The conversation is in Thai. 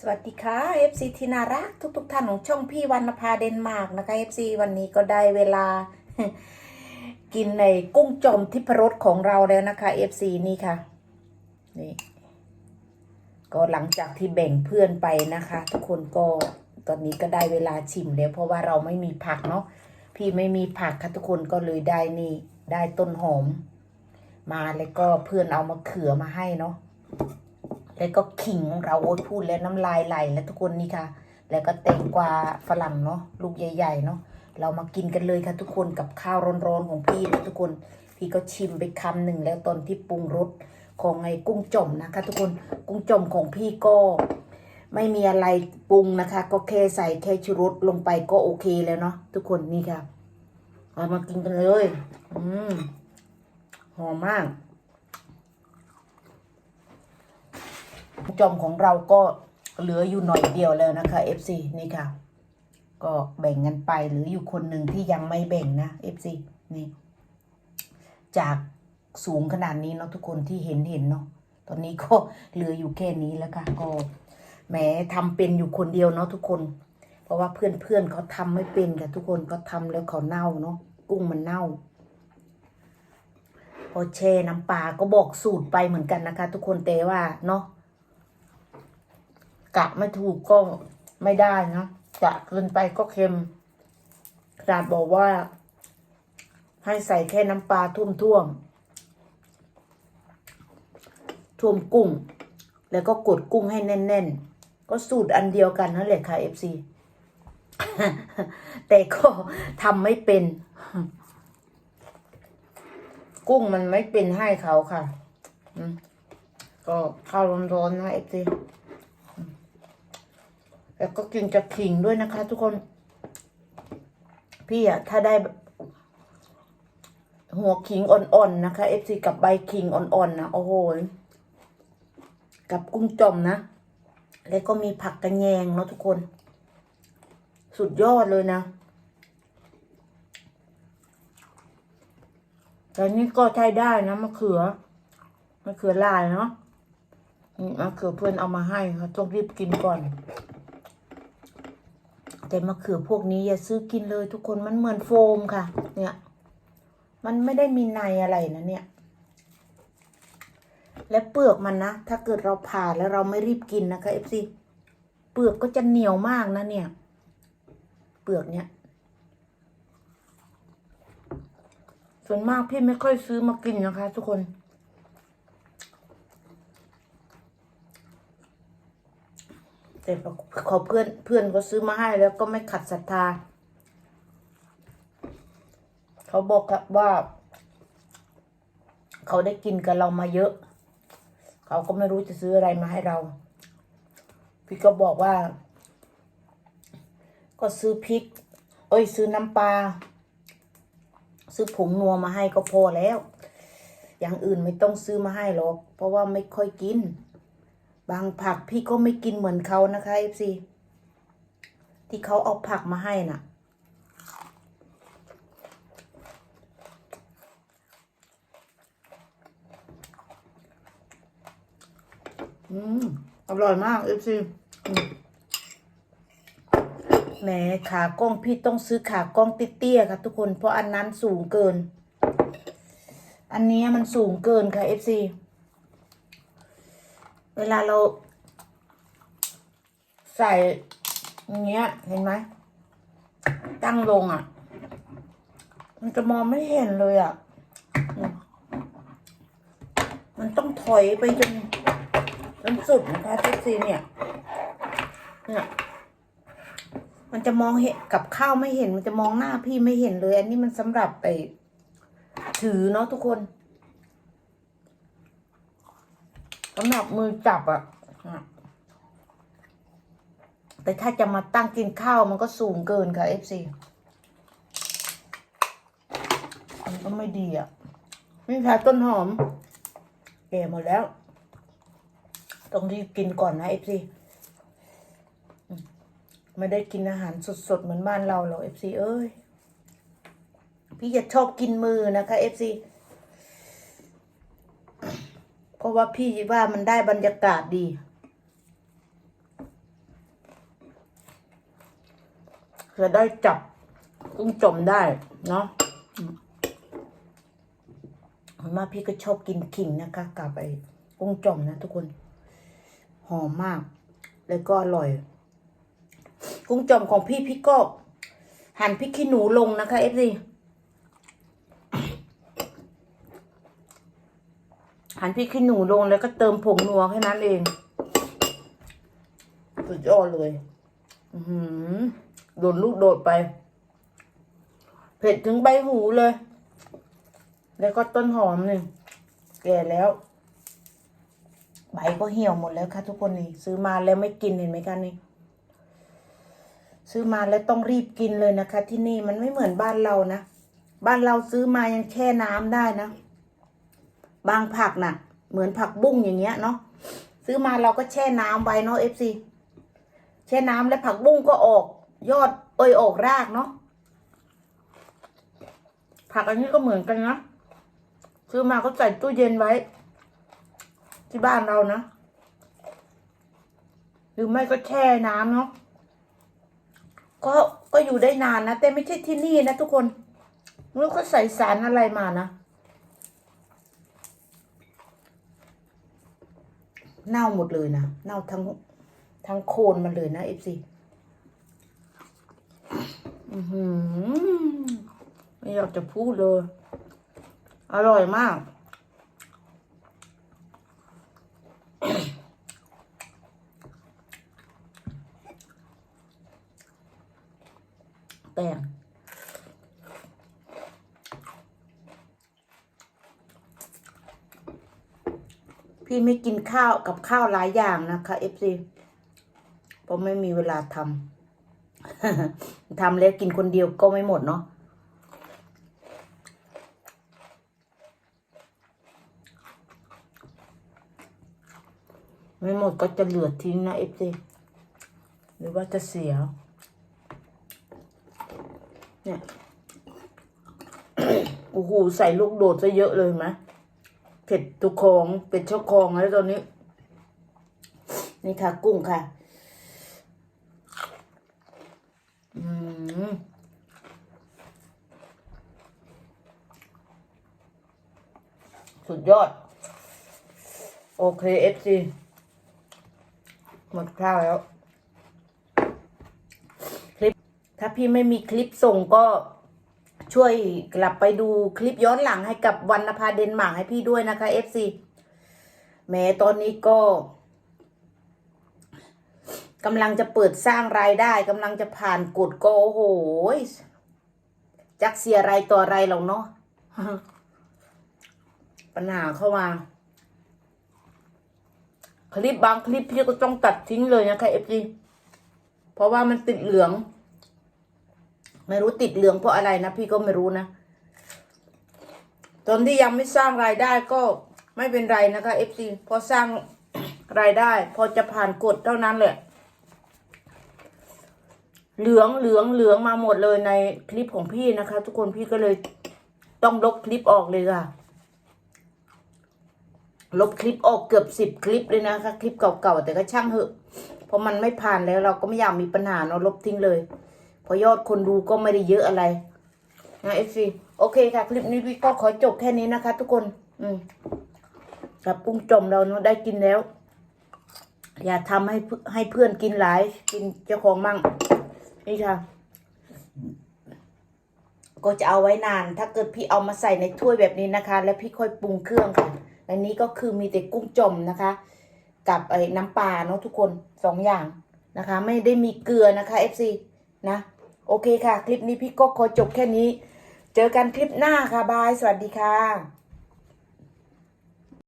สวัสดีค่ะ FC ที่น่ารักทุกทุกๆท่านของช่องพี่วรรณภาเดนมาร์กนะคะ FC วันนี้ก็ได้เวลา กินในกุ้งจอมทิพรสของเราแล้วนะคะ FC นี่ค่ะ นี่ ก็หลังจากที่แบ่งเพื่อนไปนะคะ ทุกคนก็ตอนนี้ก็ได้เวลาชิมแล้วเพราะว่าเราไม่มีผักเนาะพี่ไม่มีผักค่ะทุกคนก็เลยได้นี่ ได้ต้นหอม มาแล้วก็เพื่อนเอามาเขือมาให้เนาะ แล้วก็ขิงเราโอ้ยพูดแล้วน้ำลายไหลแล้วทุกคนนี่ค่ะ แล้วก็แตงกวาฝรั่งเนาะลูกใหญ่ ๆ เนาะเรามากินกันเลยค่ะทุกคนกับข้าวร้อนๆของพี่นะทุกคน พี่ก็ชิมไปคำหนึ่งแล้วตอนที่ปรุงรสของไอ้กุ้งจ่มนะคะ ทุกคนกุ้งจ่มของพี่ก็ไม่มีอะไรปรุงนะคะ ก็แค่ใส่แค่ชูรสลงไปก็โอเคแล้วเนาะทุกคนนี่ค่ะเอามากินกันเลย อืมหอมมาก จอมของเราก็เหลืออยู่หน่อยเดียวแล้วนะคะ FC นี่ค่ะ ก็แบ่งกันไปหรืออยู่คนหนึ่งที่ยังไม่แบ่งนะ FC นี่ จากสูงขนาดนี้เนาะทุกคนที่เห็นเห็นเนาะตอนนี้ก็เหลืออยู่แค่นี้แล้วค่ะ ก็แหมทำเป็นอยู่คนเดียวเนาะทุกคน เพราะว่าเพื่อนเพื่อนเขาทำไม่เป็นค่ะทุกคนก็ทำแล้วเขาเน่าเนาะกุ้งมันเน่าพอแช่น้ำปลาก็บอกสูตรไปเหมือนกันนะคะ ทุกคนแต่ว่าเนาะ กะไม่ถูกก็ไม่ได้นะกะเกินไปก็เค็มขนาดบอกว่า ให้ใส่แค่น้ำปลาท่วมท่วมท่วมกุ้ง แล้วก็กดกุ้งให้แน่น ๆ ก็สูตรอันเดียวกันนั่นแหละค่ะ FC แต่ก็ทำไม่เป็น กุ้งมันไม่เป็นให้เขาค่ะก็ข้าวร้อนๆนะ FC แล้วก็กินกับขิงด้วยนะคะ ทุกคน พี่อะถ้าได้ หัวขิงอ่อนๆนะคะเอฟซีกับใบขิงอ่อนๆนะโอ้โหกับกุ้งจอมนะ แล้วก็มีผักกระแยงเนาะทุกคน สุดยอดเลยนะแต่นี่ก็ใช้ได้นะมะเขือมะเขือลายเนาะมะเขือเพื่อนเอามาให้ค่ะต้องรีบกินก่อน แต่มะเขือพวกนี้อย่าซื้อกินเลยทุกคนมันเหมือนโฟมค่ะ เนี่ย มันไม่ได้มีในอะไรนะเนี่ย และเปลือกมันนะ ถ้าเกิดเราผ่าแล้วเราไม่รีบกินนะคะเอฟซีเปลือกก็จะเหนียวมากนะเนี่ย เปลือกเนี่ย ส่วนมากพี่ไม่ค่อยซื้อมากินนะคะ ทุกคน แต่ขอเพื่อนเพื่อนเขาซื้อมาให้แล้วก็ไม่ขัดศรัทธา เขาบอกกับว่า เขาได้กินกับเรามาเยอะ เขาก็ไม่รู้จะซื้ออะไรมาให้เรา พี่ก็บอกว่า ก็ซื้อพริก เอ้ย ซื้อน้ำปลาซื้อผงนัวมาให้ก็พอแล้ว อย่างอื่นไม่ต้องซื้อมาให้หรอก เพราะว่าไม่ค่อยกิน บางผักพี่ก็ไม่กินเหมือนเขานะคะเอฟซีที่เขาเอาผักมาให้น่ะ อืม อร่อยมากเอฟซีแหมขากล้องพี่ต้องซื้อขากล้องเตี้ยๆค่ะทุกคนเพราะอันนั้นสูงเกิน อันนี้มันสูงเกินค่ะเอฟซี เวลาเรา ใส่อย่างเงี้ย เห็นไหม ตั้งลงอะ มันจะมองไม่เห็นเลยอะมมันต้องถอยไปจนจนสุดนะคะทุกซีเนี่ย เนี่ย มันจะมองเห็นกับข้าวไม่เห็น มันจะมองหน้าพี่ไม่เห็นเลย อันนี้มันสำหรับไปถือเนาะทุกคน สำหรับมือจับอะอะแต่ถ้าจะมาตั้งกินข้าวมันก็สูงเกินค่ะ FC มันก็ไม่ดีอะนี่ค่ะต้นหอม แก่หมดแล้ว ต้องรีบกินก่อนนะ FC อืมไม่ได้กินอาหารสดๆ เหมือนบ้านเราหรอก FC เอ้ย พี่จะชอบกินมือนะคะ FC ราะว่าพี่ว่ามันได้บรรยากาศดี จะได้จับกุ้งจมได้เนาะมาพี่ก็ชอบกินขิงนะคะ กับไอ้กุ้งจมนะทุกคน หอมมาก แล้วก็อร่อย กุ้งจมของพี่พี่ก็ หั่นพริกขี้หนูลงนะคะเอฟซี หั่นพริกขี้หนูลงแล้วก็เติมผงนัวแค่นั้นเอง สุดยอดเลย อือหือโดนลูกโดดไป เผ็ดถึงใบหูเลย แล้วก็ต้นหอมหนึ่งแก่แล้ว ใบก็เหี่ยวหมดแล้วค่ะทุกคนนี่ ซื้อมาแล้วไม่กินเห็นไหมคะนี่ซื้อมาแล้วต้องรีบกินเลยนะคะ ที่นี่มันไม่เหมือนบ้านเรานะ บ้านเราซื้อมายังแช่น้ำได้นะ บางผักน่ะ เหมือนผักบุ้งอย่างเงี้ยเนาะซื้อมาเราก็แช่น้ำไว้เนาะเอฟซีแช่น้ำแล้วผักบุ้งก็ออก ยอดเอยออกรากเนาะผักอันนี้ก็เหมือนกันนะซื้อมาก็ใส่ตู้เย็นไว้ ที่บ้านเรานะหรือไม่ก็แช่น้ำเนาะก็ก็อยู่ได้นานนะ แต่ไม่ใช่ที่นี่นะทุกคนไม่รู้เขาใส่สารอะไรมานะ เน่าหมดเลยนะ เน่าทั้งทั้งโคนมันเลยนะเอฟซีไม่อยากจะพูดเลย อร่อยมาก แป้ง พี่ไม่กินข้าวกับข้าวหลายอย่างนะคะเอฟซีเพราะไม่มีเวลาทำทำแล้วกินคนเดียวก็ไม่หมดเนาะไม่หมดก็จะเหลือทิ้งนะเอฟซีหรือว่าจะเสีย เนี่ย โอ้โห ใส่ลูกโดดซะเยอะเลยไหม เผ็ดทุกของเป็ดชอกคองแล้วตอนนี้ นี่ค่ะ กุ้งค่ะ อืมสุดยอด โอเคเอฟซีหมดข้าวแล้ว คลิป ถ้าพี่ไม่มีคลิปส่งก็ ช่วยกลับไปดูคลิปย้อนหลังให้กับวรรณภาเดนมาร์กให้พี่ด้วยนะคะ FC แม้ตอนนี้ก็กำลังจะเปิดสร้างรายได้กำลังจะผ่านกฎก็โอ้โหจักเสียอะไรต่ออะไรหรอกเนาะปัญหาเข้ามาคลิปบางคลิปพี่ก็ต้องตัดทิ้งเลยนะคะ FC เพราะว่ามันติดเหลือง ไม่รู้ติดเหลืองเพราะอะไรนะพี่ก็ไม่รู้นะ ตอนที่ยังไม่สร้างรายได้ก็ไม่เป็นไรนะคะ FC พอสร้างรายได้ พอจะผ่านกฎเท่านั้นแหละ เหลืองเหลืองเหลืองมาหมดเลยในคลิปของพี่นะคะ ทุกคนพี่ก็เลยต้องลบคลิปออกเลยค่ะ ลบคลิปออกเกือบสิบคลิปเลยนะคะ คลิปเก่าๆแต่ก็ช่างเหอะเพราะมันไม่ผ่านแล้วเราก็ไม่อยากมีปัญหาเนาะลบทิ้งเลย พอยอดคนดูก็ไม่ได้เยอะอะไรนะเอฟซีโอเคค่ะ คลิปนี้พี่ก็ขอจบแค่นี้นะคะ ทุกคน อืมกับกุ้งจมเราเนาะได้กินแล้ว อย่าทำให้ให้เพื่อนกินหลาย กินเจ้าของมั่งนี่ค่ะ ก็จะเอาไว้นาน ถ้าเกิดพี่เอามาใส่ในถ้วยแบบนี้นะคะ แล้วพี่ค่อยปรุงเครื่องค่ะอันนี้ก็คือมีแต่กุ้งจมนะคะ กับไอ้น้ำปลาเนาะทุกคนสองอย่างนะคะ ไม่ได้มีเกลือนะคะ FC นะ โอเคค่ะ คลิปนี้พี่ก็ขอจบแค่นี้ เจอกันคลิปหน้าค่ะบาย สวัสดีค่ะ